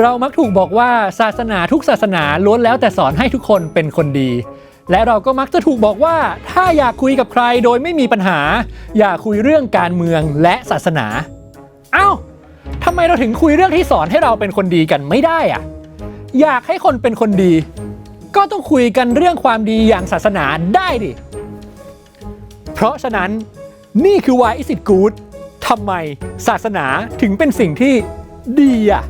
เรามักถูกบอกว่าศาสนาทุกศาสนาล้วนแล้วแต่สอนให้ทุกคนเป็นคนดี และเราก็มักจะถูกบอกว่า ถ้าอยากคุยกับใครโดยไม่มีปัญหา อย่าคุยเรื่องการเมืองและศาสนา เอ้าทำไมเราถึงคุยเรื่องที่สอนให้เราเป็นคนดีกันไม่ได้อะอยากให้คนเป็นคนดี ก็ต้องคุยกันเรื่องความดีอย่างศาสนาได้ดิ เพราะฉะนั้นนี่คือ why is it good ทำไมศาสนาถึงเป็นสิ่งที่ดีอะ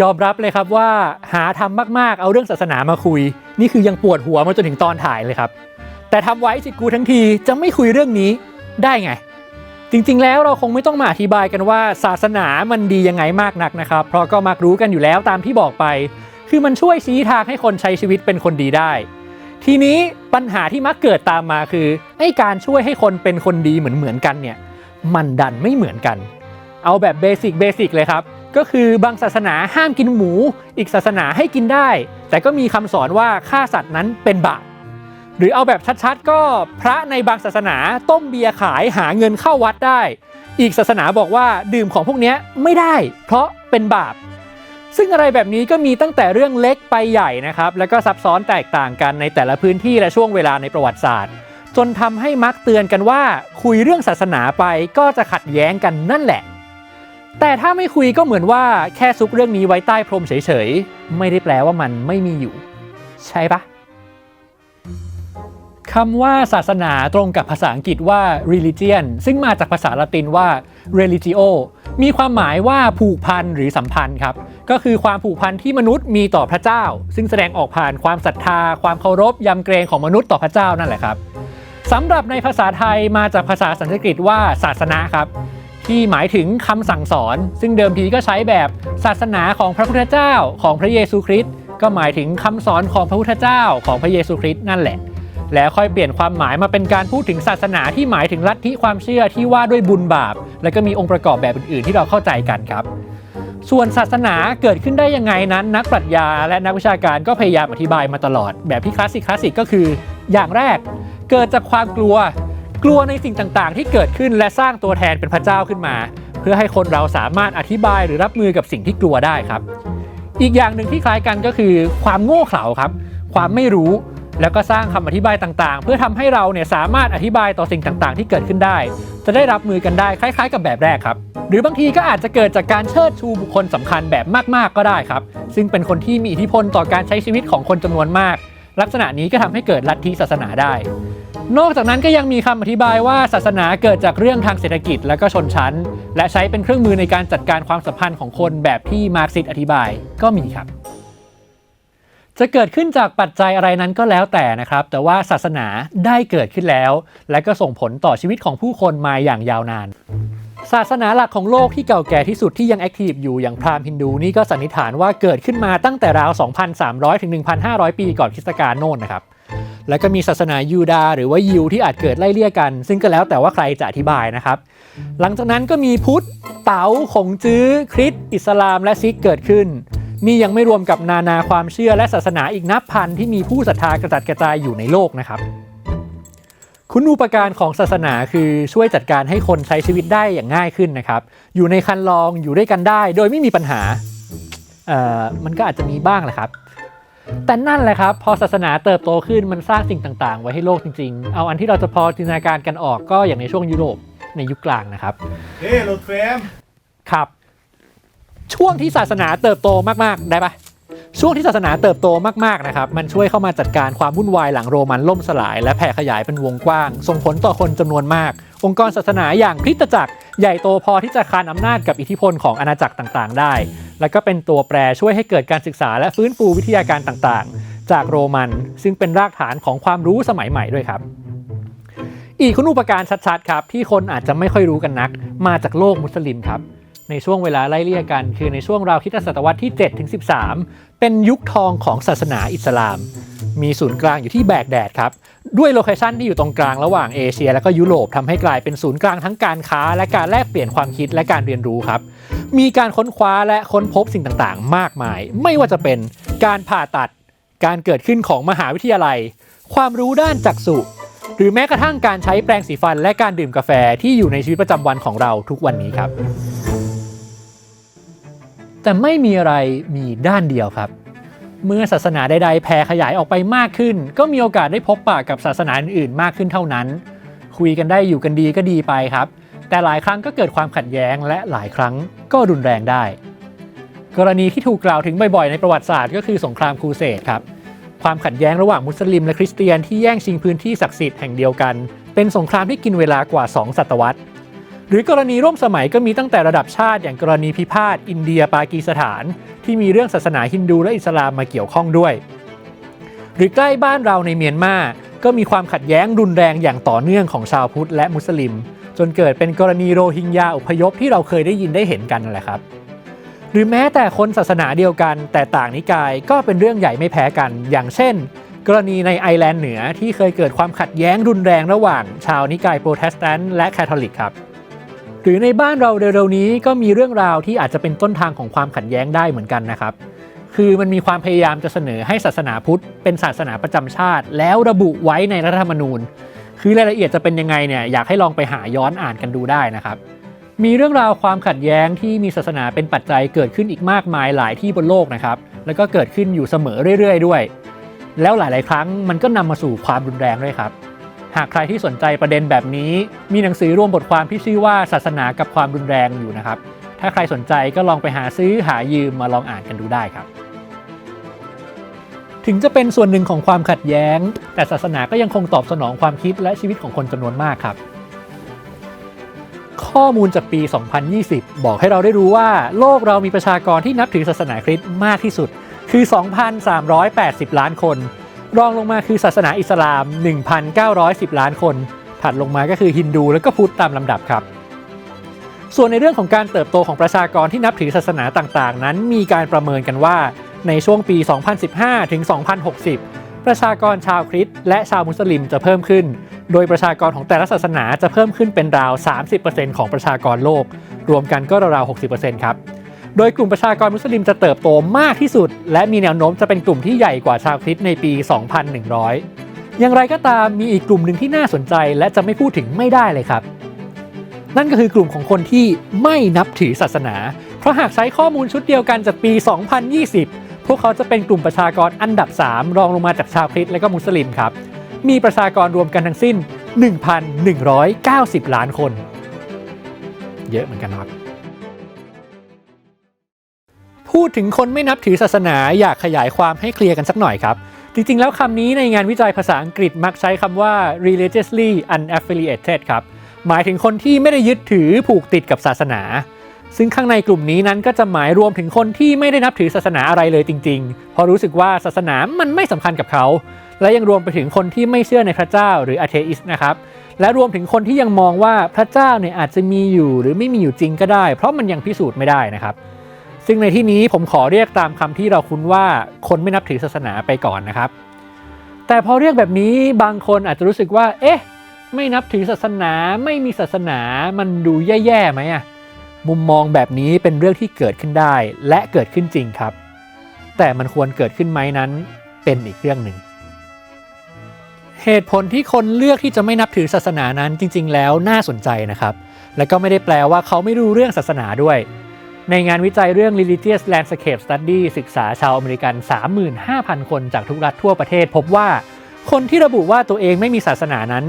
ยอมรับเลยครับว่าหาทำมากๆ เอาเรื่องศาสนามาคุย นี่คือยังปวดหัวมาจนถึงตอนถ่ายเลยครับ แต่ทำไว้สิกูทั้งทีจะไม่คุยเรื่องนี้ได้ไง จริงๆ แล้วเราคงไม่ต้องมาอธิบายกันว่าศาสนามันดียังไงมากนักนะครับ เพราะก็มักรู้กันอยู่แล้วตามที่บอกไป คือมันช่วยชี้ทางให้คนใช้ชีวิตเป็นคนดีได้ ทีนี้ปัญหาที่มักเกิดตามมาคือไอ้การช่วยให้คนเป็นคนดีเหมือนเหมือนๆกันเนี่ย มันดันไม่เหมือนกัน เอาแบบเบสิกเบสิกเลยครับ ก็คือบางศาสนาห้ามกินหมู อีกศาสนาให้กินได้ แต่ก็มีคำสอนว่าฆ่าสัตว์นั้นเป็นบาปหรือเอาแบบชัดๆ ก็พระในบางศาสนาต้มเบียร์ขายหาเงินเข้าวัดได้ อีกศาสนาบอกว่าดื่มของพวกนี้ไม่ได้ เพราะเป็นบาป ซึ่งอะไรแบบนี้ก็มีตั้งแต่เรื่องเล็กไปใหญ่นะครับ แล้วก็ซับซ้อนแตกต่างกันในแต่ละพื้นที่และช่วงเวลาในประวัติศาสตร์ จนทำให้มักเตือนกันว่า คุยเรื่องศาสนาไปก็จะขัดแย้งกันนั่นแหละ แต่ถ้าไม่คุยก็เหมือนว่าแค่ซุกเรื่องนี้ไว้ใต้พรมเฉยๆ ไม่ได้แปลว่ามันไม่มีอยู่ ใช่ปะคำว่าศาสนาตรงกับภาษาอังกฤษว่า religion ซึ่งมาจากภาษาละตินว่า religio มีความหมายว่าผูกพันหรือสัมพันธ์ครับ ก็คือความผูกพันที่มนุษย์มีต่อพระเจ้า ซึ่งแสดงออกผ่านความศรัทธา ความเคารพยำเกรงของมนุษย์ต่อพระเจ้านั่นแหละครับสำหรับในภาษาไทยมาจากภาษาสันสกฤตว่าศาสนาครับ ที่หมายถึงคำสั่งสอน ซึ่งเดิมทีก็ใช้แบบศาสนาของพระพุทธเจ้าของพระเยซูคริสต์ก็หมายถึงคำสอนของพระพุทธเจ้าของพระเยซูคริสต์นั่นแหละ แล้วค่อยเปลี่ยนความหมายมาเป็นการพูดถึงศาสนาที่หมายถึงลัทธิความเชื่อที่ว่าด้วยบุญบาป และก็มีองค์ประกอบแบบอื่นๆ ที่เราเข้าใจกันครับส่วนศาสนาเกิดขึ้นได้ยังไงนั้น นักปรัชญาและนักวิชาการก็พยายามอธิบายมาตลอด แบบที่คลาสสิกคลาสสิกก็คือ อย่างแรกเกิดจากความกลัว กลัวในสิ่งต่างๆ ที่เกิดขึ้นและสร้างตัวแทนเป็นพระเจ้าขึ้นมา เพื่อให้คนเราสามารถอธิบายหรือรับมือกับสิ่งที่กลัวได้ครับ อีกอย่างหนึ่งที่คล้ายกันก็คือ ความโง่เขลาครับ ความไม่รู้แล้วก็สร้างคำอธิบายต่างๆ เพื่อทำให้เราเนี่ยสามารถอธิบายต่อสิ่งต่างๆ ที่เกิดขึ้นได้ จะได้รับมือกันได้คล้าย ๆ กับแบบแรกครับ หรือบางทีก็อาจจะเกิดจากการเชิดชูบุคคลสำคัญแบบมากๆก็ได้ครับ ซึ่งเป็นคนที่มีอิทธิพลต่อการใช้ชีวิตของคนจำนวนมาก ลักษณะนี้ก็ทำให้เกิดลัทธิศาสนาได้ นอกจากนั้นก็ยังมีคำอธิบายว่าศาสนาเกิดจากเรื่องทางเศรษฐกิจและก็ชนชั้น และใช้เป็นเครื่องมือในการจัดการความสัมพันธ์ของคนแบบที่มาร์กซิสต์อธิบายก็มีครับ จะเกิดขึ้นจากปัจจัยอะไรนั้นก็แล้วแต่นะครับ แต่ว่าศาสนาได้เกิดขึ้นแล้ว และก็ส่งผลต่อชีวิตของผู้คนมาอย่างยาวนาน ศาสนาหลักของโลกที่เก่าแก่ที่สุดที่ยังแอคทีฟอยู่อย่างพราหมณ์ฮินดูนี่ก็สันนิษฐานว่าเกิดขึ้นมาตั้งแต่ราว 2,300ถึง1,500 ปีก่อนคริสตกาลโน่นนะครับ แล้วก็มีศาสนายูดาห์หรือว่ายิวที่อาจเกิดไล่เลี่ยกัน ซึ่งก็แล้วแต่ว่าใครจะอธิบายนะครับ หลังจากนั้นก็มีพุทธเต๋าขงจื้อ คริสต์อิสลามและซิกเกิดขึ้น นี่ยังไม่รวมกับนานาความเชื่อและศาสนาอีกนับพันที่มีผู้ศรัทธากระจัดกระจายอยู่ในโลกนะครับคุณูปการของศาสนาคือช่วยจัดการให้คนใช้ชีวิตได้อย่างง่ายขึ้นนะครับ อยู่ในคันลองอยู่ด้วยกันได้ โดยไม่มีปัญหา เอ่อ มันก็อาจจะมีบ้างแหละครับ แต่นั่นแหละครับ พอศาสนาเติบโตขึ้นมันสร้างสิ่งต่างๆ ไว้ให้โลกจริงๆ เอาอันที่เราจะพอจินตนาการกันออกก็อย่างในช่วงยุโรปในยุคกลางนะครับเฮ้โหลดเฟรมครับ ช่วงที่ศาสนาเติบโตมากๆได้ปะ ช่วงที่ศาสนาเติบโตมากๆนะครับมันช่วยเข้ามาจัดการความวุ่นวายหลังโรมันล่มสลาย และแผ่ขยายเป็นวงกว้าง ส่งผลต่อคนจำนวนมาก องค์กรศาสนาอย่างคริสตจักร ใหญ่โตพอที่จะคานอำนาจกับอิทธิพลของอาณาจักรต่างๆ ได้ แล้วก็เป็นตัวแปรช่วยให้เกิดการศึกษาและฟื้นฟูวิทยาการต่างๆ จากโรมัน ซึ่งเป็นรากฐานของความรู้สมัยใหม่ด้วยครับอีกคุณอุปการชัดๆครับที่คนอาจจะไม่ค่อยรู้กันนัก มาจากโลกมุสลิมครับ ในช่วงเวลาไล่เลี่ยกัน คือในช่วงราวคิตศตวรรษที่7ถึง13 เป็นยุคทองของศาสนาอิสลาม มีศูนย์กลางอยู่ที่แบกแดดครับ ด้วยโลเคชันที่อยู่ตรงกลางระหว่างเอเชีย และก็ยุโรปทำให้กลายเป็นศูนย์กลางทั้งการค้า และการแลกเปลี่ยนความคิดและการเรียนรู้ครับ มีการค้นคว้าและค้นพบสิ่งต่างๆ มากมาย ไม่ว่าจะเป็นการผ่าตัด การเกิดขึ้นของมหาวิทยาลัย ความรู้ด้านจักษุหรือแม้กระทั่งการใช้แปรงสีฟันและการดื่มกาแฟที่อยู่ในชีวิตประจำวันของเราทุกวันนี้ครับ แต่ไม่มีอะไรมีด้านเดียวครับ เมื่อศาสนาใดๆแผ่ขยายออกไปมากขึ้น ก็มีโอกาสได้พบปะกับศาสนาอื่นๆมากขึ้นเท่านั้น คุยกันได้อยู่กันดีก็ดีไปครับ แต่หลายครั้งก็เกิดความขัดแย้งและหลายครั้งก็รุนแรงได้ กรณีที่ถูกกล่าวถึงบ่อยๆในประวัติศาสตร์ก็คือสงครามครูเสดครับความขัดแย้งระหว่างมุสลิมและคริสเตียนที่แย่งชิงพื้นที่ศักดิ์สิทธิ์แห่งเดียวกัน เป็นสงครามที่กินเวลากว่า 2 ศตวรรษ หรือกรณีร่วมสมัยก็มีตั้งแต่ระดับชาติอย่างกรณีพิพาทอินเดียปากีสถาน ที่มีเรื่องศาสนาฮินดูและอิสลามมาเกี่ยวข้องด้วย หรือใกล้บ้านเราในเมียนมาก็มีความขัดแย้งรุนแรงอย่างต่อเนื่องของชาวพุทธและมุสลิม จนเกิดเป็นกรณีโรฮิงญาอพยพที่เราเคยได้ยินได้เห็นกันนั่นแหละครับ หรือแม้แต่คนศาสนาเดียวกันแต่ต่างนิกายก็เป็นเรื่องใหญ่ไม่แพ้กัน อย่างเช่น กรณีในไอร์แลนด์เหนือที่เคยเกิดความขัดแย้งรุนแรงระหว่าง ชาวนิกายโปรเตสแตนต์และแคทอลิกครับ หรือในบ้านเราเร็วๆนี้ก็มีเรื่องราวที่อาจจะเป็นต้นทางของความขัดแย้งได้เหมือนกันนะครับ คือมันมีความพยายามจะเสนอให้ศาสนาพุทธ เป็นศาสนาประจำชาติ แล้วระบุไว้ในรัฐธรรมนูญ คือรายละเอียดจะเป็นยังไงเนี่ยอยากให้ลองไปหาย้อนอ่านกันดูได้นะครับ มีเรื่องราวความขัดแย้งที่มีศาสนาเป็นปัจจัยเกิดขึ้นอีกมากมายหลายที่บนโลกนะครับ แล้วก็เกิดขึ้นอยู่เสมอเรื่อย ๆ ด้วย แล้วหลาย ๆ ครั้งมันก็นำมาสู่ความรุนแรงด้วยครับ หากใครที่สนใจประเด็นแบบนี้ มีหนังสือรวมบทความที่ชื่อว่าศาสนากับความรุนแรงอยู่นะครับ ถ้าใครสนใจก็ลองไปหาซื้อหายืมมาลองอ่านกันดูได้ครับ ถึงจะเป็นส่วนหนึ่งของความขัดแย้ง แต่ศาสนาก็ยังคงตอบสนองความคิดและชีวิตของคนจำนวนมากครับ ข้อมูลจากปี 2020 บอกให้เราได้รู้ว่า โลกเรามีประชากรที่นับถือศาสนาคริสต์มากที่สุด คือ 2,380 ล้านคน รองลงมาคือศาสนาอิสลาม 1,910 ล้านคน ถัดลงมาก็คือฮินดูและก็พุทธตามลำดับครับ ส่วนในเรื่องของการเติบโตของประชากรที่นับถือศาสนาต่างๆ นั้น มีการประเมินกันว่าในช่วงปี 2015 ถึง 2060 ประชากรชาวคริสต์และชาวมุสลิมจะเพิ่มขึ้น โดยประชากรของแต่ละศาสนาจะเพิ่มขึ้นเป็นราว 30%ของประชากรโลก รวมกันก็ราวๆ60%ครับ โดยกลุ่มประชากรมุสลิมจะเติบโตมากที่สุด และมีแนวโน้มจะเป็นกลุ่มที่ใหญ่กว่าชาวคริสต์ในปี 2100 อย่างไรก็ตามมีอีกกลุ่มหนึ่งที่น่าสนใจและจะไม่พูดถึงไม่ได้เลยครับ นั่นก็คือกลุ่มของคนที่ไม่นับถือศาสนา เพราะหากใช้ข้อมูลชุดเดียวกันจากปี 2020 พวกเขาจะเป็นกลุ่มประชากรอันดับ 3 รองลงมาจากชาวคริสต์และก็มุสลิมครับ มีประชากรรวมกันทั้งสิ้น 1,190 ล้านคน เยอะเหมือนกันครับ พูดถึงคนไม่นับถือศาสนาอยากขยายความให้เคลียร์กันสักหน่อยครับ จริงๆ แล้วคำนี้ในงานวิจัยภาษาอังกฤษมักใช้คำว่า religiously unaffiliated ครับ หมายถึงคนที่ไม่ได้ยึดถือผูกติดกับศาสนา ซึ่งข้างในกลุ่มนี้นั้นก็จะหมายรวมถึงคนที่ไม่ได้นับถือศาสนาอะไรเลยจริงๆ เพราะรู้สึกว่าศาสนามันไม่สำคัญกับเขา และยังรวมไปถึงคนที่ไม่เชื่อในพระเจ้าหรือ atheist นะครับและรวมถึงคนที่ยังมองว่าพระเจ้าเนี่ยอาจจะมีอยู่หรือไม่มีอยู่จริงก็ได้ เพราะมันยังพิสูจน์ไม่ได้นะครับ ซึ่งในที่นี้ผมขอเรียกตามคำที่เราคุ้นว่าคนไม่นับถือศาสนาไปก่อนนะครับ แต่พอเรียกแบบนี้บางคนอาจจะรู้สึกว่า เอ๊ะ ไม่นับถือศาสนาไม่มีศาสนามันดูแย่ๆไหมอะมุมมองแบบนี้เป็นเรื่องที่เกิดขึ้นได้และเกิดขึ้นจริงครับ แต่มันควรเกิดขึ้นไหมนั้นเป็นอีกเรื่องหนึ่งเหตุผลที่คนเลือกที่จะไม่นับถือศาสนานั้นจริง ๆ แล้วน่าสนใจนะครับ และก็ไม่ได้แปลว่าเขาไม่รู้เรื่องศาสนาด้วย ในงานวิจัยเรื่อง Religious Landscape Study ศึกษาชาวอเมริกัน 35,000 คนจากทุกรัฐทั่วประเทศ พบว่า คนที่ระบุว่าตัวเองไม่มีศาสนานั้น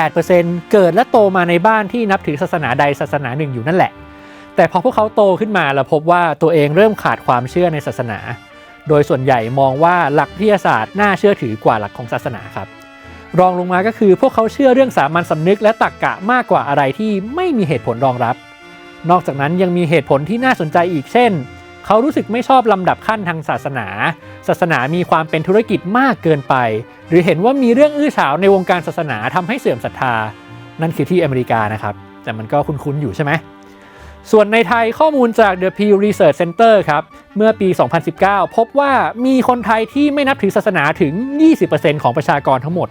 78%เกิดและโตมาในบ้านที่นับถือศาสนาใดศาสนาหนึ่งอยู่นั่นแหละ แต่พอพวกเขาโตขึ้นมาแล้วพบว่าตัวเองเริ่มขาดความเชื่อในศาสนา โดยส่วนใหญ่มองว่าหลักวิทยาศาสตร์น่าเชื่อถือกว่าหลักของศาสนาครับ รองลงมาก็คือพวกเขาเชื่อเรื่องสามัญสำนึกและตรรกกะมากกว่าอะไรที่ไม่มีเหตุผลรองรับ นอกจากนั้นยังมีเหตุผลที่น่าสนใจอีกเช่น เขารู้สึกไม่ชอบลำดับขั้นทางศาสนา ศาสนามีความเป็นธุรกิจมากเกินไป หรือเห็นว่ามีเรื่องอื้อฉาวในวงการศาสนาทำให้เสื่อมศรัทธา นั่นคือที่อเมริกานะครับ แต่มันก็คุ้นๆอยู่ใช่ไหมส่วนในไทยข้อมูลจาก The Pew Research Center ครับ เมื่อปี 2019 พบว่ามีคนไทยที่ไม่นับถือศาสนาถึง 20%ของประชากรทั้งหมด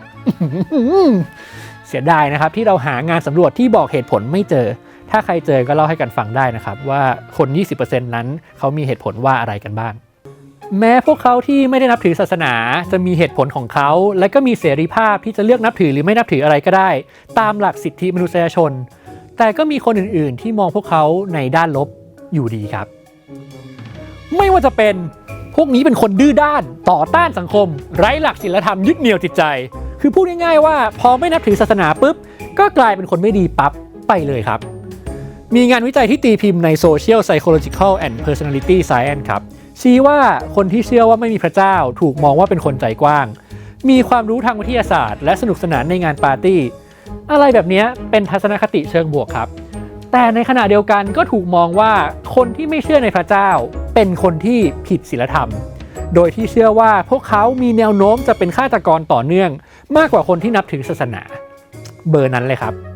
เสียดายนะครับที่เราหางานสำรวจที่บอกเหตุผลไม่เจอ ถ้าใครเจอก็เล่าให้กันฟังได้นะครับว่าคน 20%นั้นเขามีเหตุผลว่าอะไรกันบ้าง แม้พวกเขาที่ไม่ได้นับถือศาสนาจะมีเหตุผลของเขา และก็มีเสรีภาพที่จะเลือกนับถือหรือไม่นับถืออะไรก็ได้ ตามหลักสิทธิมนุษยชน แต่ก็มีคนอื่นๆ ที่มองพวกเขาในด้านลบอยู่ดีครับ ไม่ว่าจะเป็นพวกนี้เป็นคนดื้อด้านต่อต้านสังคม ไร้หลักศีลธรรมยึดเหนี่ยวจิตใจ คือพูดง่ายๆว่า พอไม่นับถือศาสนาปุ๊บก็กลายเป็นคนไม่ดีปั๊บไปเลยครับ มีงานวิจัยที่ตีพิมพ์ใน Social Psychological and Personality Science ครับ ชี้ว่าคนที่เชื่อว่าไม่มีพระเจ้าถูกมองว่าเป็นคนใจกว้าง มีความรู้ทางวิทยาศาสตร์ และสนุกสนานในงานปาร์ตี้ อะไรแบบนี้เป็นทัศนคติเชิงบวกครับ แต่ในขณะเดียวกันก็ถูกมองว่าคนที่ไม่เชื่อในพระเจ้า เป็นคนที่ผิดศีลธรรม โดยที่เชื่อว่าพวกเขามีแนวโน้มจะเป็นฆาตกรต่อเนื่อง มากกว่าคนที่นับถือศาสนา เบอร์นั้นเลยครับ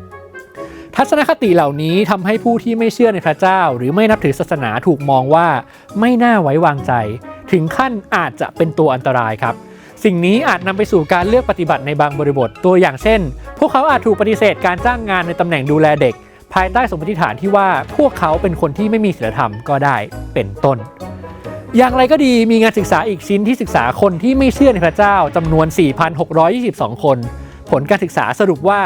ทัศนคติเหล่านี้ทำให้ผู้ที่ไม่เชื่อในพระเจ้า หรือไม่นับถือศาสนาถูกมองว่าไม่น่าไว้วางใจ ถึงขั้นอาจจะเป็นตัวอันตรายครับ สิ่งนี้อาจนำไปสู่การเลือกปฏิบัติในบางบริบทตัวอย่างเช่น พวกเขาอาจถูกปฏิเสธการจ้างงานในตำแหน่งดูแลเด็ก ภายใต้สมมติฐานที่ว่าพวกเขาเป็นคนที่ไม่มีศีลธรรมก็ได้เป็นต้นอย่างไรก็ดีมีงานศึกษาอีกชิ้นที่ศึกษาคนที่ไม่เชื่อในพระเจ้าจำนวน 4,622 คน ผลการศึกษาสรุปว่า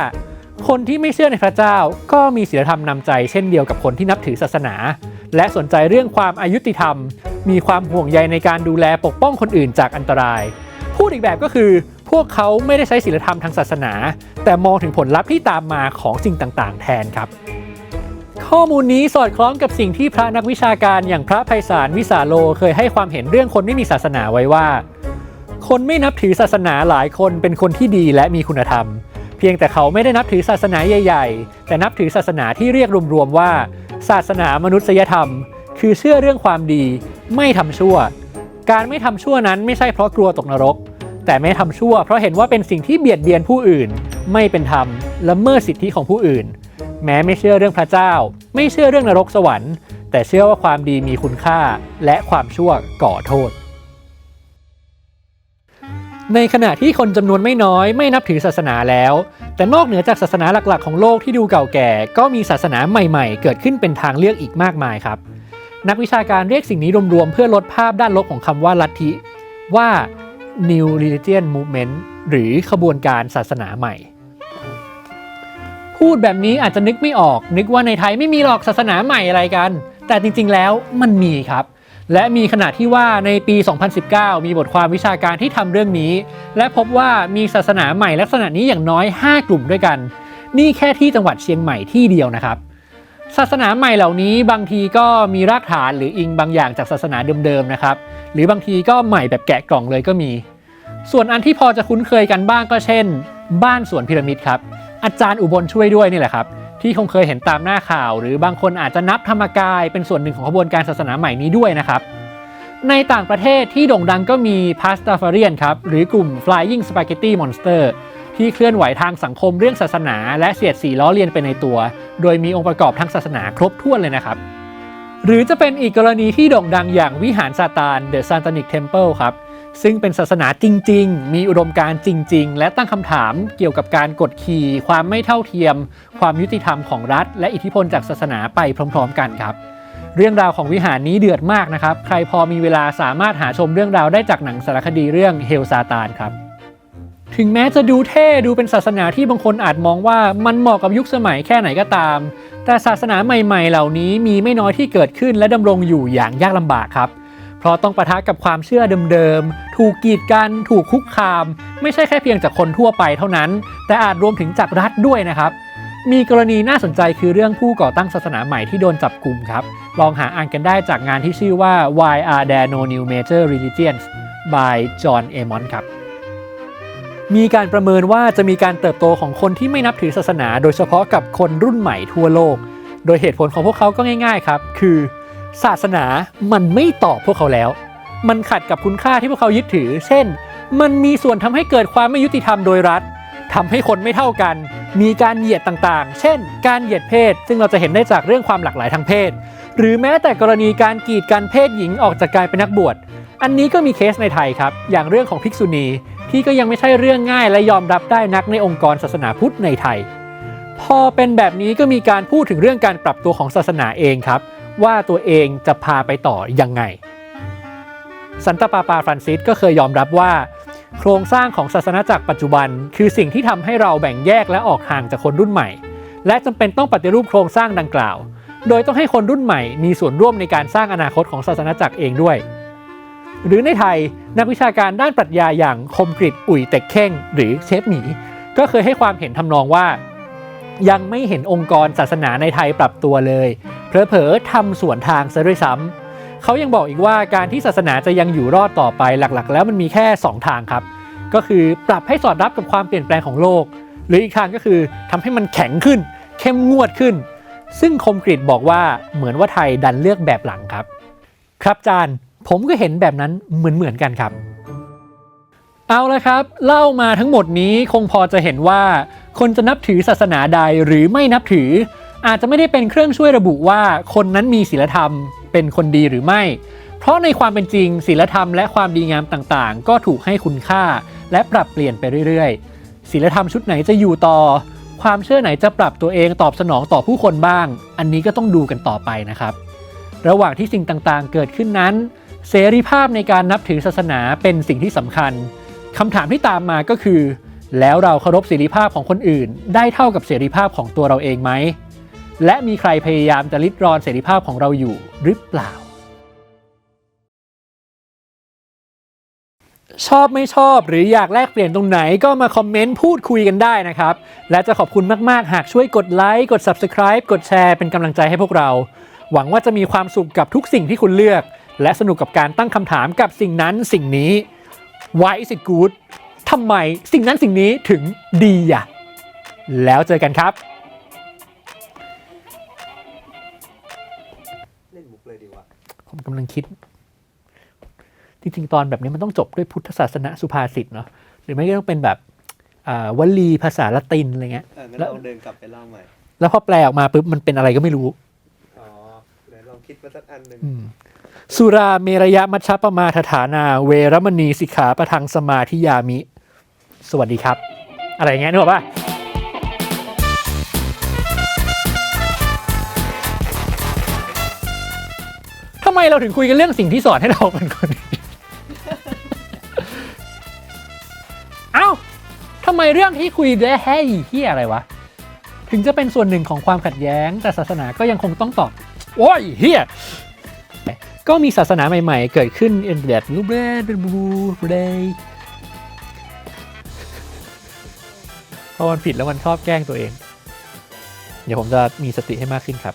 คนที่ไม่เชื่อในพระเจ้า ก็มีศีลธรรมนำใจเช่นเดียวกับคนที่นับถือศาสนา และสนใจเรื่องความอายุติธรรม มีความห่วงใยในการดูแลปกป้องคนอื่นจากอันตราย พูดอีกแบบก็คือ พวกเขาไม่ได้ใช้ศีลธรรมทางศาสนา แต่มองถึงผลลัพธ์ที่ตามมาของสิ่งต่างๆ แทนครับข้อมูลนี้สอดคล้องกับสิ่งที่พระนักวิชาการอย่างพระไพศาลวิสาโลเคยให้ความเห็นเรื่องคนไม่มีศาสนาไว้ว่า คนไม่นับถือศาสนาหลายคนเป็นคนที่ดีและมีคุณธรรม เพียงแต่เขาไม่ได้นับถือศาสนาใหญ่ ๆ แต่นับถือศาสนาที่เรียกรวมๆว่า ศาสนามนุษยธรรม คือเชื่อเรื่องความดี ไม่ทำชั่ว การไม่ทำชั่วนั้นไม่ใช่เพราะกลัวตกนรก แต่ไม่ทำชั่ว เพราะเห็นว่าเป็นสิ่งที่เบียดเบียนผู้อื่น ไม่เป็นธรรมละเมิดสิทธิของผู้อื่น แม้ไม่เชื่อเรื่องพระเจ้า ไม่เชื่อเรื่องนรกสวรรค์ แต่เชื่อว่าความดีมีคุณค่า และความชั่วก่อโทษ ในขณะที่คนจำนวนไม่น้อยไม่นับถือศาสนาแล้ว แต่นอกเหนือจากศาสนาหลักๆ ของโลกที่ดูเก่าแก่ ก็มีศาสนาใหม่ๆ เกิดขึ้นเป็นทางเลือกอีกมากมายครับ นักวิชาการเรียกสิ่งนี้รวมๆเพื่อลดภาพด้านลบของคำว่าลัทธิว่า New Religion Movement หรือขบวนการศาสนาใหม่ พูดแบบนี้อาจจะนึกไม่ออก นึกว่าในไทยไม่มีหรอกศาสนาใหม่อะไรกัน แต่จริงๆแล้วมันมีครับ และมีขนาดที่ว่าในปี 2019 มีบทความวิชาการที่ทำเรื่องนี้ และพบว่ามีศาสนาใหม่ลักษณะนี้อย่างน้อย 5 กลุ่มด้วยกัน นี่แค่ที่จังหวัดเชียงใหม่ที่เดียวนะครับศาสนาใหม่เหล่านี้บางทีก็มีรากฐานหรืออิงบางอย่างจากศาสนาเดิมๆนะครับ หรือบางทีก็ใหม่แบบแกะกล่องเลยก็มี ส่วนอันที่พอจะคุ้นเคยกันบ้างก็เช่น บ้านสวนพีระมิดครับ อาจารย์อุบลช่วยด้วยนี่แหละครับ ที่คงเคยเห็นตามหน้าข่าว หรือบางคนอาจจะนับธรรมกายเป็นส่วนหนึ่งของขบวนการศาสนาใหม่นี้ด้วยนะครับ ในต่างประเทศที่โด่งดังก็มี p a s t a f a r i a n ครับหรือกลุ่ม Flying Spaghetti Monster ที่เคลื่อนไหวทางสังคมเรื่องศาสนาและเสียดสีล้อเลียนไปในตัว โดยมีองค์ประกอบทางศาสนาครบถ้วนเลยนะครับ หรือจะเป็นอีกกรณีที่โด่งดังอย่างวิหารซาตาน The Satanic Temple ครับ ซึ่งเป็นศาสนาจริง ๆ มีอุดมการณ์จริง ๆ และตั้งคำถามเกี่ยวกับการกดขี่ ความไม่เท่าเทียม ความยุติธรรมของรัฐ และอิทธิพลจากศาสนาไปพร้อม ๆ กันครับ เรื่องราวของวิหารนี้เดือดมากนะครับ ใครพอมีเวลาสามารถหาชมเรื่องราวได้จากหนังสารคดีเรื่องเฮลซาตานครับถึงแม้จะดูเท่ดูเป็นศาสนาที่บางคนอาจมองว่ามันเหมาะกับยุคสมัยแค่ไหนก็ตาม แต่ศาสนาใหม่ๆ เหล่านี้มีไม่น้อยที่เกิดขึ้นและดำรงอยู่อย่างยากลำบากครับ ราะต้องปะทะกับความเชื่อเดิมๆ ถูกกีดกัน ถูกคุกคาม ไม่ใช่แค่เพียงจากคนทั่วไปเท่านั้น แต่อาจรวมถึงจากรัฐด้วยนะครับ มีกรณีน่าสนใจคือเรื่องผู้ก่อตั้งศาสนาใหม่ที่โดนจับกลุ่มครับ ลองหาอ่านกันได้จากงานที่ชื่อว่า Why Are There No New Major Religions by John Amon ครับ มีการประเมินว่าจะมีการเติบโตของคนที่ไม่นับถือศาสนา โดยเฉพาะกับคนรุ่นใหม่ทั่วโลก โดยเหตุผลของพวกเขาก็ง่าย ๆ ครับ คือ ศาสนามันไม่ตอบพวกเขาแล้ว มันขัดกับคุณค่าที่พวกเขายึดถือ เช่น มันมีส่วนทำให้เกิดความไม่ยุติธรรมโดยรัฐทำให้คนไม่เท่ากัน มีการเหยียดต่างๆ เช่น การเหยียดเพศ ซึ่งเราจะเห็นได้จากเรื่องความหลากหลายทางเพศ หรือแม้แต่กรณีการกีดกันเพศหญิงออกจากการเป็นนักบวช อันนี้ก็มีเคสในไทยครับ อย่างเรื่องของภิกษุณีที่ก็ยังไม่ใช่เรื่องง่ายและยอมรับได้นักในองค์กรศาสนาพุทธในไทย พอเป็นแบบนี้ก็มีการพูดถึงเรื่องการปรับตัวของศาสนาเองครับ ว่าตัวเองจะพาไปต่อยังไง สันตปาปาฟรานซิสก็เคยยอมรับว่า โครงสร้างของศาสนาจักรปัจจุบัน คือสิ่งที่ทำให้เราแบ่งแยกและออกห่างจากคนรุ่นใหม่ และจำเป็นต้องปฏิรูปโครงสร้างดังกล่าว โดยต้องให้คนรุ่นใหม่มีส่วนร่วมในการสร้างอนาคตของศาสนาจักรเองด้วย หรือในไทยนักวิชาการด้านปรัชญาอย่างคมกริตอุ่ยเต็กเข่งหรือเชฟหมีก็เคยให้ความเห็นทำนองว่า ยังไม่เห็นองค์กรศาสนาในไทยปรับตัวเลย เผลอๆทำสวนทางซะด้วยซ้ำเขายังบอกอีกว่าการที่ศาสนาจะยังอยู่รอดต่อไปหลักๆ แล้วมันมีแค่ 2 ทางครับ ก็คือปรับให้สอดรับกับความเปลี่ยนแปลงของโลก หรืออีกทางก็คือทำให้มันแข็งขึ้น เข้มงวดขึ้น ซึ่งคมกริตบอกว่าเหมือนว่าไทยดันเลือกแบบหลังครับ ครับจานผมก็เห็นแบบนั้นเหมือนเหมือนๆกันครับ เอาละครับ เล่ามาทั้งหมดนี้คงพอจะเห็นว่า คนจะนับถือศาสนาใดหรือไม่นับถือ อาจจะไม่ได้เป็นเครื่องช่วยระบุว่าคนนั้นมีศีลธรรมเป็นคนดีหรือไม่ เพราะในความเป็นจริงศีลธรรมและความดีงามต่างๆ ก็ถูกให้คุณค่า และปรับเปลี่ยนไปเรื่อยๆศีลธรรมชุดไหนจะอยู่ต่อ ความเชื่อไหนจะปรับตัวเองตอบสนองต่อผู้คนบ้าง อันนี้ก็ต้องดูกันต่อไปนะครับ ระหว่างที่สิ่งต่างๆ เกิดขึ้นนั้น เสรีภาพในการนับถือศาสนาเป็นสิ่งที่สำคัญคำถามที่ตามมาก็คือ แล้วเราเคารพเสรีภาพของคนอื่น ได้เท่ากับเสรีภาพของตัวเราเองไหม และมีใครพยายามจะลิดรอนเสรีภาพของเราอยู่หรือเปล่า ชอบไม่ชอบหรืออยากแลกเปลี่ยนตรงไหนก็มาคอมเมนต์พูดคุยกันได้นะครับ และจะขอบคุณมาก ๆ หากช่วยกดไลค์กด Subscribe กดแชร์เป็นกำลังใจให้พวกเรา หวังว่าจะมีความสุขกับทุกสิ่งที่คุณเลือก และสนุกกับการตั้งคำถามกับสิ่งนั้นสิ่งนี้ Why is it good ทำไมสิ่งนั้นสิ่งนี้ถึงดีอะแล้วเจอกันครับ เล่นมุกเลยดีวะผมกำลังคิด จริงๆ ตอนแบบนี้มันต้องจบด้วยพุทธศาสนาสุภาษิตเนาะหรือไม่ก็ต้องเป็นแบบอ่าวลีภาษาละตินอะไรเงี้ยเอองั้นแล้วลองเดินกลับไปเล่าใหม่ แล้วพอแปลออกมาปุ๊บมันเป็นอะไรก็ไม่รู้อ๋อเดี๋ยวลองคิดมาสักอันหนึ่งอืมสุราเมรยะมัชฌปมาทฐานา เวรมณีสิกขาประทังสมาธิยามิ สวัสดีครับ อะไรอย่างเงี้ยนึกออกปะ ไมเราถึงคุยกันเรื่องสิ่งที่สอนให้เราเป็นคนดีเอ้าทำไมเรื่องที่คุยได้แฮ่เฮียอะไรวะ ถึงจะเป็นส่วนหนึ่งของความขัดแย้ง แต่ศาสนาก็ยังคงต้องตอบ โอ้ยเฮียก็มีศาสนาใหม่ๆ เกิดขึ้นเป็นแบบรูปเรนเป็นบูบูเรยพอมันผิดแล้วมันชอบแกล้งตัวเอง เดี๋ยวผมจะมีสติให้มากขึ้นครับ